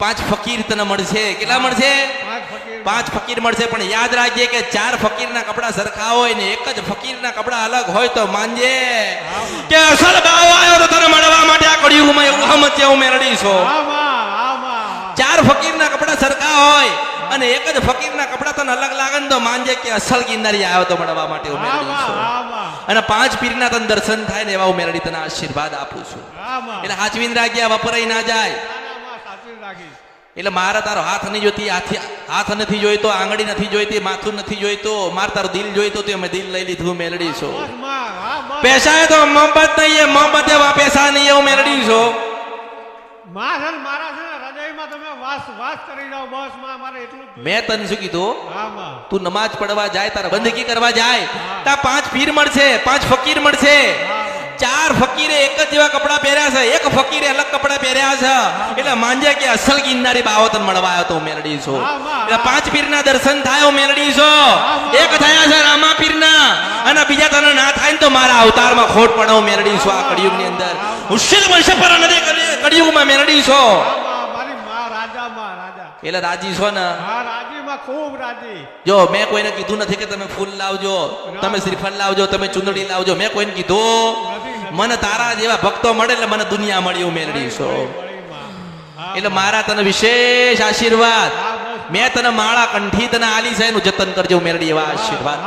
પાંચ ફકીર તને મળશે. કેટલા મળશે? પાંચ ફકીર. પાંચ ફકીર મળશે પણ યાદ રાખજે કે ચાર ફકીરના કપડા સરખા હોય ને એક જ ફકીરના કપડા અલગ હોય તો માનજે કે અસલ ભાવ આવ્યો તો તને મળવા માટે આ કળિયુગમાં એવું હમત હું મેળડી છો ચાર ફકીરના કપડા સરખા હોય અને એક જ ફકીરના કપડા તને અલગ લાગે ને તો માનજે કે અસલ ગિરનારી આવ્યો તો મળવા માટે હું મેળડી છું. અને પાંચ પીરના તને દર્શન થાય ને એવા હું મેળડી તને આશીર્વાદ આપું છું. એટલે હાચવીન રાખજે વપરાઈ ના જાય. સાચવી રાખીશ. એટલે મારા તારો હાથ નહીં જોઈતી હાથ નથી જોઈતો આંગળી નથી જોઈતી માથું નથી જોઈતો માર તારું દિલ જોઈતો તે અમે દિલ લઈ લીધું મેલડી છો. પૈસા તો મોહબ્બત નહીં મોહબ્બત એવા પૈસા નહીં એવું મેલડી છો. માં મારા છે હૃદયમાં તમે વાસ વાસ કરી જાઓ બસમાં મારે એટલું મેં તને શું કીધું? તું નમાજ પડવા જાય તારા બંદગી કરવા જાય. તા પાંચ પીર મળશે પાંચ ફકીર મળશે. ચાર ફકીરે એક જ જેવા કપડા પહેર્યા છે. એક ફકીરે અલગ કપડા પહેર્યા છે. એટલે માંજે કે અસલ ગિરનારી બાવતન મળવા આવ્યો તો મેલડી છો. એટલે પાંચ પીરના દર્શન થાય મેલડી છો. એક થયા છે રામા પીરના. અને બીજા તને ના થાય ને તો મારા અવતારમાં ખોટ પડો મેલડી છું આ કળિયુગની અંદર. મુશ્કેલ મળશે પર નથી કળિયુગમાં મેલડી છો. એટલે રાજી છો ને? ખૂબ રાજી. જો મેં કોઈને કીધું નથી કે તમે ફૂલ લાવજો. તમે શ્રીફળ લાવજો તમે ચુંદડી લાવજો. મેં કોઈને કીધું. મને તારા જેવા ભક્તો મળે એટલે મને દુનિયા મળી, હું મેળવી એટલે મારા તને વિશેષ આશીર્વાદ. મેં તને માળા કંઠી તને આલી સાહેબ એનું જતન કરજો મેળવી એવા આશીર્વાદ.